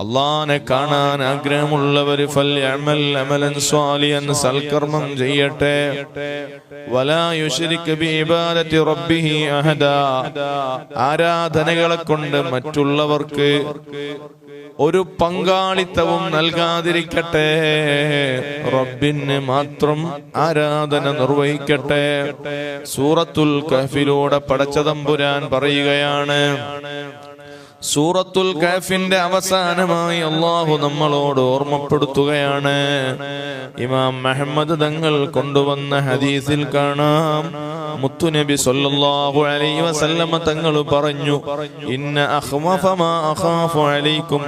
അള്ളാനെ കാണാൻ ആഗ്രഹമുള്ളവർ സൽക്കർമ്മം ചെയ്യട്ടെ. ആരാധനകളെ കൊണ്ട് മറ്റുള്ളവർക്ക് ഒരു പങ്കാളിത്തവും നൽകാതിരിക്കട്ടെ. റബ്ബിന് മാത്രം ആരാധന നിർവഹിക്കട്ടെ. സൂറത്തുൽ കഹ്ഫിലൂടെ പടച്ചതമ്പുരാൻ പറയുകയാണ് സൂറത്തുൽ കാഫിന്റെ അവസാനമായി അള്ളാഹു നമ്മളോട് ഓർമ്മപ്പെടുത്തുകയാണ്. ഇമാം മെഹമ്മദ് തങ്ങൾ കൊണ്ടുവന്ന ഹദീസിൽ കാണാം. മുത്തുനബി സല്ലല്ലാഹു അലൈഹി വസല്ലമ തങ്ങൾ പറഞ്ഞു ഇന്ന മാ അഖാഫു അലൈക്കും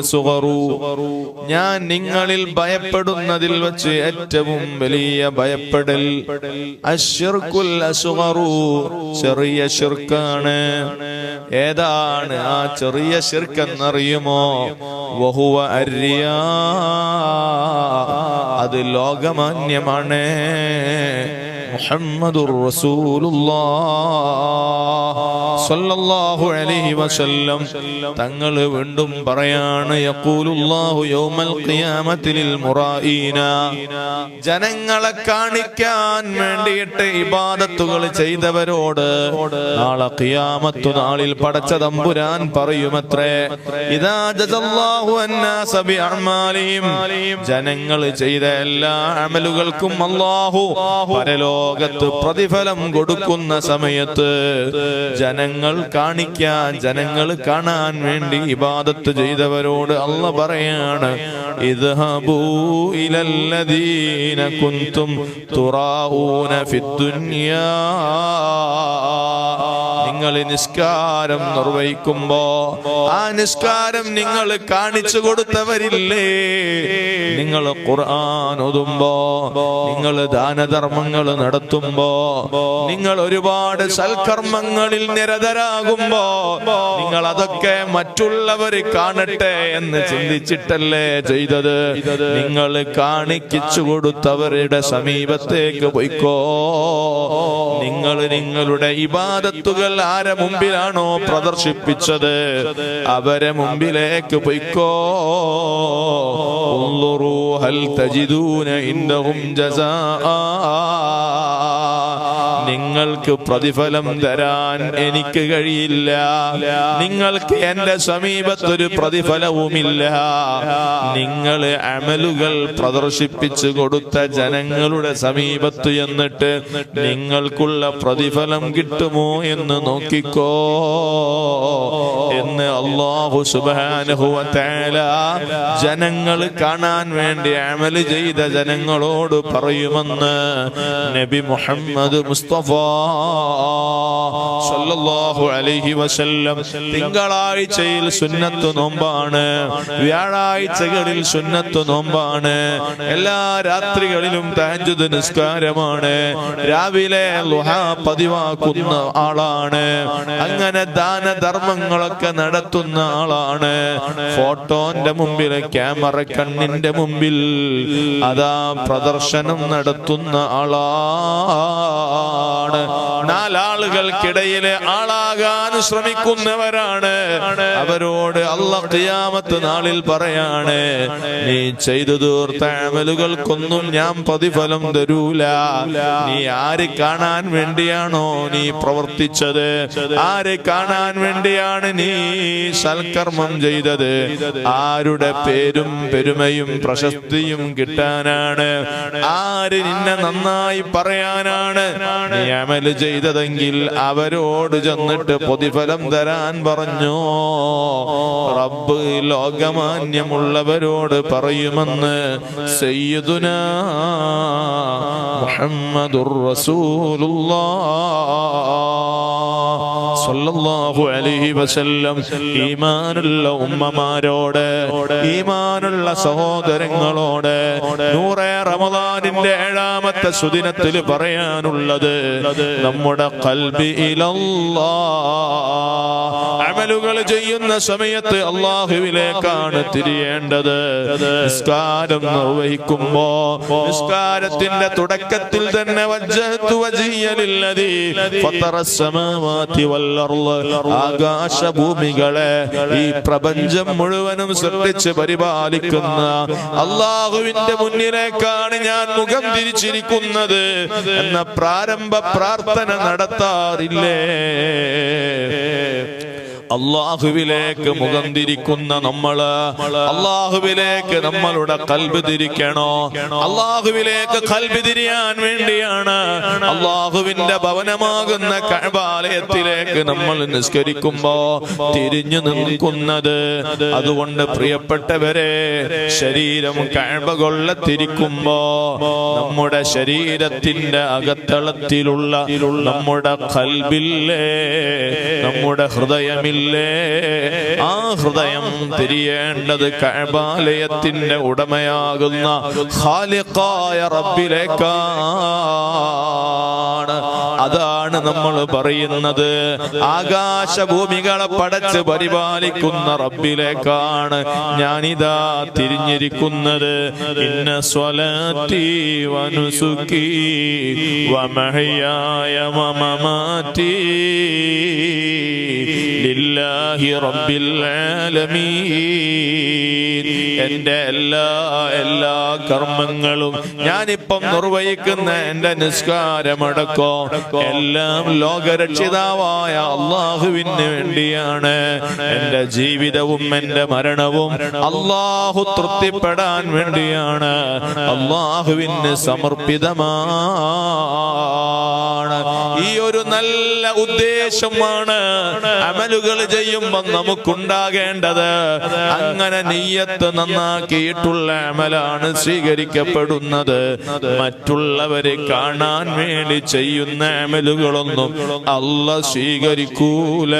അസ്ഗറു. ഞാൻ നിങ്ങളിൽ ഭയപ്പെടുന്നതിൽ വെച്ച് ഏറ്റവും വലിയ ഭയപ്പെടൽ അസ്ഗറു ചെറിയ ശിർക്കാണ്. ഏതാണ് ആ ചെറിയ ശിർക്കെന്നറിയുമോ? വഹുവ അര്യ. അത് ലോകമാന്യമാണ്. മുഹമ്മദുർ റസൂലുള്ളാഹ് അലൈഹി വസല്ലം. തങ്ങൾ വീണ്ടും പറയാണ് യഖൂലുല്ലാഹു യൗമൽ ഖിയാമത്തിൽ മുറായിന ജനങ്ങളെ കാണിക്കാൻ വേണ്ടിയിട്ട് ഇബാദത്തുകൾ ചെയ്തവരോട് നാളെ ഖിയാമത്തു നാളിൽ പടച്ച തമ്പുരാൻ പറയുമത്രേ. ഇദാ ജസല്ലാഹു അന്നാസ ബിഅഅമാലിഹിം ജനങ്ങൾ ചെയ്ത എല്ലാ അമലുകൾക്കും അല്ലാഹു പരലോകത്ത് പ്രതിഫലം കൊടുക്കുന്ന സമയത്ത് ജനങ്ങൾ കാണിക്കാൻ ജനങ്ങൾ കാണാൻ വേണ്ടി ഇബാദത്ത് ചെയ്തവരോട് അല്ല പറയാണ് ഇലല്ലദീന കുന്തും തുറാഊന നിങ്ങൾ നിസ്കാരം നിർവഹിക്കുമ്പോ ആ നിസ്കാരം നിങ്ങൾ കാണിച്ചു കൊടുത്തവരില്ലേ? നിങ്ങൾ ഖുർആൻ ഓതുമ്പോ നിങ്ങൾ ദാനധർമ്മങ്ങൾ നടത്തുമ്പോ നിങ്ങൾ ഒരുപാട് സൽക്കർമ്മങ്ങളിൽ നിരതരാകുമ്പോ നിങ്ങൾ അതൊക്കെ മറ്റുള്ളവർ കാണട്ടെ എന്ന് ചിന്തിച്ചിട്ടല്ലേ ചെയ്തത്? നിങ്ങൾ കാണിക്കിച്ചു കൊടുത്തവരുടെ സമീപത്തേക്ക് പോയിക്കോ. നിങ്ങൾ നിങ്ങളുടെ ഇബാദത്തുകൾ ആരെ മുമ്പിലാണോ പ്രദർശിപ്പിച്ചത്? അവരെ മുമ്പിലേക്ക് പൊയ്ക്കോ. ഹൽ തജിദൂന ഇന്ദവും ജസാആ നിങ്ങൾക്ക് പ്രതിഫലം തരാൻ എനിക്ക് കഴിയില്ല. നിങ്ങൾക്ക് എന്റെ സമീപത്തൊരു പ്രതിഫലവുമില്ല. നിങ്ങൾ അമലുകൾ പ്രദർശിപ്പിച്ചു കൊടുത്ത ജനങ്ങളുടെ സമീപത്ത് എന്നിട്ട് നിങ്ങൾക്കുള്ള പ്രതിഫലം കിട്ടുമോ എന്ന് നോക്കിക്കോ എന്ന് അള്ളാഹു സുബാനുഹുവല ജനങ്ങൾ കാണാൻ വേണ്ടി അമൽ ചെയ്ത ജനങ്ങളോട് പറയുമെന്ന് നബി മുഹമ്മദ് മുസ്തഫ അലൈഹി വസല്ലം. തിങ്കളാഴ്ചയിൽ സുന്നത്തു നോമ്പാണ്. വ്യാഴാഴ്ചകളിൽ സുന്നത്തു നോമ്പാണ്. എല്ലാ രാത്രികളിലും താജുദ് നിസ്കാരമാണ്. രാവിലെ പതിവാക്കുന്ന ആളാണ്. അങ്ങനെ ദാനധർമ്മങ്ങളൊക്കെ നടത്തുന്ന ആളാണ്. ഫോട്ടോന്റെ മുമ്പിൽ ക്യാമറ കണ്ണിന്റെ മുമ്പിൽ അതാ പ്രദർശനം നടത്തുന്ന ആളാണ് നാലാളുകൾക്കിടയിൽ ആളാകാൻ ശ്രമിക്കുന്നവരാണ്. അവരോട് അള്ളാഹ് ഖിയാമത്ത് നാളിൽ പറയാണ് നീ ചെയ്തു തീർത്ത അമലുകൾക്കൊന്നും ഞാൻ പ്രതിഫലം തരൂല. നീ ആര് കാണാൻ വേണ്ടിയാണോ നീ പ്രവർത്തിച്ചത്? ആര് കാണാൻ വേണ്ടിയാണ് നീ സൽക്കർമ്മം ചെയ്തത്? ആരുടെ പേരും പെരുമയും പ്രശസ്തിയും കിട്ടാനാണ്? ആര് നിന്നെ നന്നായി പറയാനാണ്? നീ അമൽ ചെയ്തതെങ്കിൽ അവരോട് ചെന്നിട്ട് പൊതിഫലം തരാൻ പറഞ്ഞു. റബ്ബ് ലോകമാന്യമുള്ളവരോട് പറയുമെന്ന് സയ്യിദുന മുഹമ്മദുർ റസൂലുള്ളാഹ് സല്ലല്ലാഹു അലൈഹി വസല്ലം. ഈമാനുള്ള ഉമ്മമാരോട് ഈമാനുള്ള സഹോദരങ്ങളോട് നൂറെ റമദാനിന്റെ ഏഴാമത്തെ സുദിനത്തിൽ പറയാനുള്ളത് നമ്മുടെ കൽബി അമലുകൾ ചെയ്യുന്ന സമയത്ത് അള്ളാഹുവിലേക്കാണ് തിരിയേണ്ടത്. നിസ്കാരം നിർവഹിക്കുമ്പോ നിസ്കാരത്തിന്റെ തുടക്കത്തിൽ തന്നെ ആകാശഭൂമികളെ ഈ പ്രപഞ്ചം മുഴുവനും സൃഷ്ടിച്ച് പരിപാലിക്കുന്ന അള്ളാഹുവിന്റെ മുന്നിലേക്കാണ് ഞാൻ മുഖം തിരിച്ചിരിക്കുന്നത് എന്ന പ്രാരംഭ പ്രാർത്ഥന നടത്താറില്ലേ? അള്ളാഹുവിലേക്ക് മുഖം തിരിക്കുന്ന നമ്മൾ അള്ളാഹുവിലേക്ക് നമ്മളുടെ കൽബ് തിരിക്കണോ? അള്ളാഹുവിലേക്ക് കൽബ് തിരിയാൻ വേണ്ടിയാണ് അള്ളാഹുവിന്റെ ഭവനമാകുന്ന കഴബാലയത്തിലേക്ക് നമ്മൾ നിസ്കരിക്കുമ്പോ തിരിഞ്ഞു നിൽക്കുന്നത്. അതുകൊണ്ട് പ്രിയപ്പെട്ടവരെ ശരീരം കഴബ കൊള്ളത്തിരിക്കുമ്പോ നമ്മുടെ ശരീരത്തിന്റെ അകത്തളത്തിലുള്ള നമ്മുടെ കൽബില്ലേ നമ്മുടെ ഹൃദയമില്ലേ ആ ഹൃദയം തിരിയേണ്ടത് കഴബാലയത്തിന്റെ ഉടമയാകുന്ന ഖാലിഖായ റബ്ബിലേക്കാണ്. അതാണ് നമ്മൾ പറയുന്നത്. ആകാശഭൂമികളെ പടച്ച് പരിപാലിക്കുന്ന റബ്ബിലേക്കാണ് ഞാനിതാ തിരിഞ്ഞിരിക്കുന്നത്. ഇന്ന വനുസുക്കി വമഹയായ മമമാറ്റി. ലില്ലാഹി റബ്ബിൽ ആലമീൻ. എന്റെ എല്ലാ എല്ലാ കർമ്മങ്ങളും ഞാനിപ്പം നിർവഹിക്കുന്ന എന്റെ നിസ്കാരമടക്കോ എല്ലാം ലോകരക്ഷിതാവായ അള്ളാഹുവിന് വേണ്ടിയാണ്. എന്റെ ജീവിതവും എന്റെ മരണവും അള്ളാഹു തൃപ്തിപ്പെടാൻ വേണ്ടിയാണ്. അള്ളാഹുവിന് സമർപ്പിതമാണ് ഈ ഒരു നല്ല ഉദ്ദേശമാണ് അമലുകൾ ചെയ്യുമ്പോൾ നമുക്കുണ്ടാകേണ്ടത്. അങ്ങനെ നെയ്യത്ത് നന്നാക്കിയിട്ടുള്ള അമലാണ് സ്വീകരിക്കപ്പെടുന്നത്. മറ്റുള്ളവരെ കാണാൻ വേണ്ടി ചെയ്യുന്ന അമലുകളൊന്നും അല്ല സ്വീകരിക്കൂല.